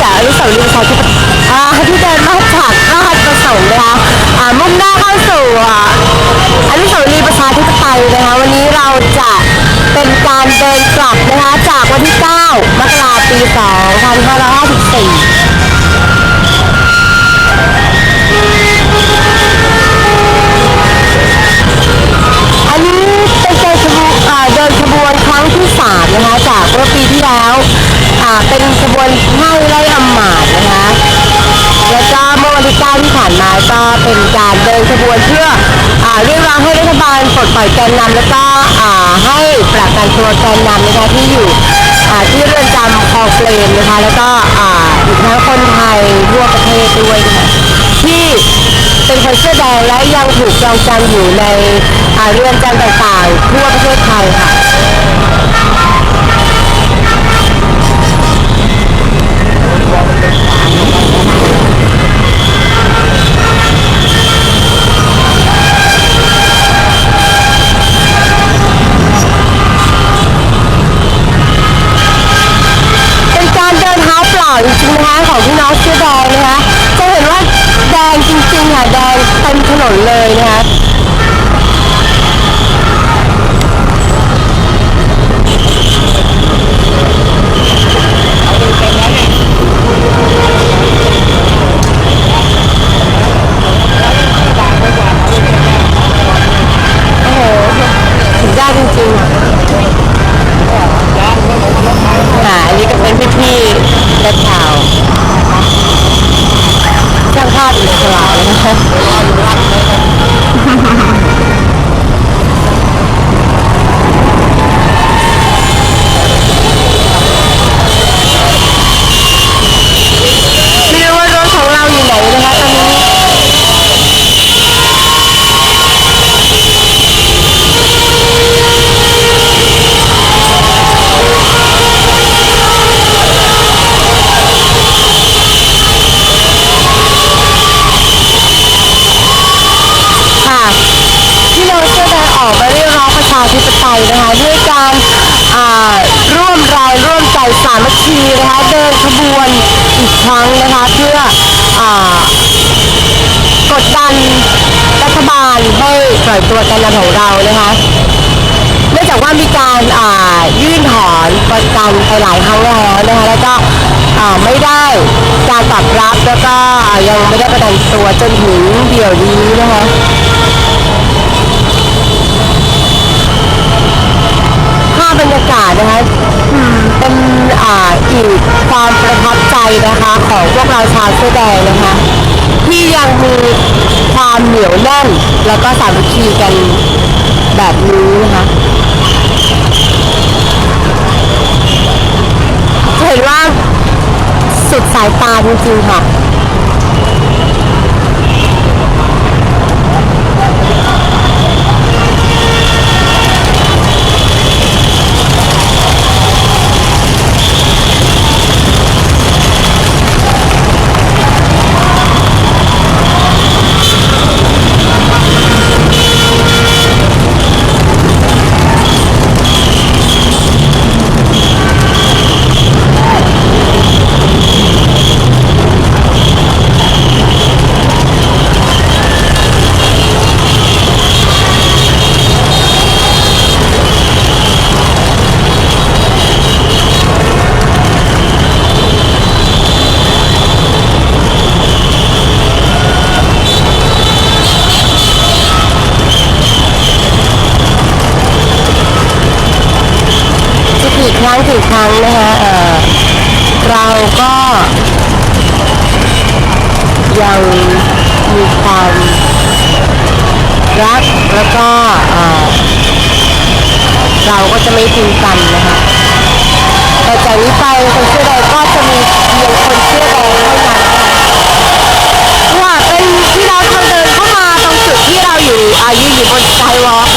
จากอนุสาวรีย์ประชาธิปไตยอ่าที่เดินมาจากราชประสงค์นะคะมุ่งหน้าเข้าสู่อ่าอนุสาวรีย์ประชาธิปไตยนะคะวันนี้เราจะเป็นการเดินกลับนะคะจากวันที่ 9 มกราปี 2554เดินขบวนครั้งที่3นะคะจากเมื่ปีที่แล้วเป็นขบวนไล่ไล่ แล้วก็เมื่อวันที่9ที่ผ่านมาก็เป็นการเดินขบวนเพื่ออาเรียกร้องให้รัฐบาลปลดปล่อยแกนนำแล้วก็อ่าให้ประกันตัวแกนนำนะคะที่อยู่อ่าที่เรือนจำคลองเปรมนะคะแล้วก็อ่าอีกทั้งคนไทยทั่วประเทศด้วยนะคะที่เป็นคนเสื้อแดงและยังถูกจองจำอยู่ในอ่าเรือนจำต่างๆทั่วประเทศไทยค่ะ นะคะด้วยการร่วมแรงร่วมใจสามัคคีนะคะเดินขบวนอีกครั้งนะคะเพื่ออกดดันรัฐบาลให้ปล่อยตัวแกนนำของเรานะคะเนื่องจากว่ามีการยื่นถอนประกันไปหลายครั้งแล้วนะคะแล้วก็ไม่ได้การตอบรับแล้วก็ยังไม่ได้ประกันตัวจนถึงเดี๋ยวนี้นะคะ นะคะของพวกเราชาวเสื้อแดงนะคะ ที่ยังมีความเหนียวแน่นแล้วก็สามัคคีกันแบบนี้นะคะเห็นว่าสุดสายตาจริงๆค่ะ ยังมีความรักแล้วก็เราก็จะไม่ทิ้งกันนะคะต่อจากนี้ไปคนเชื่อใดก็จะมีเพียงคนเชื่อใดเท่านั้นค่ะเป็นที่เราทำเดินเข้ามาตรงจุดที่เราอยู่อายุอยู่บนสกายวอล์ก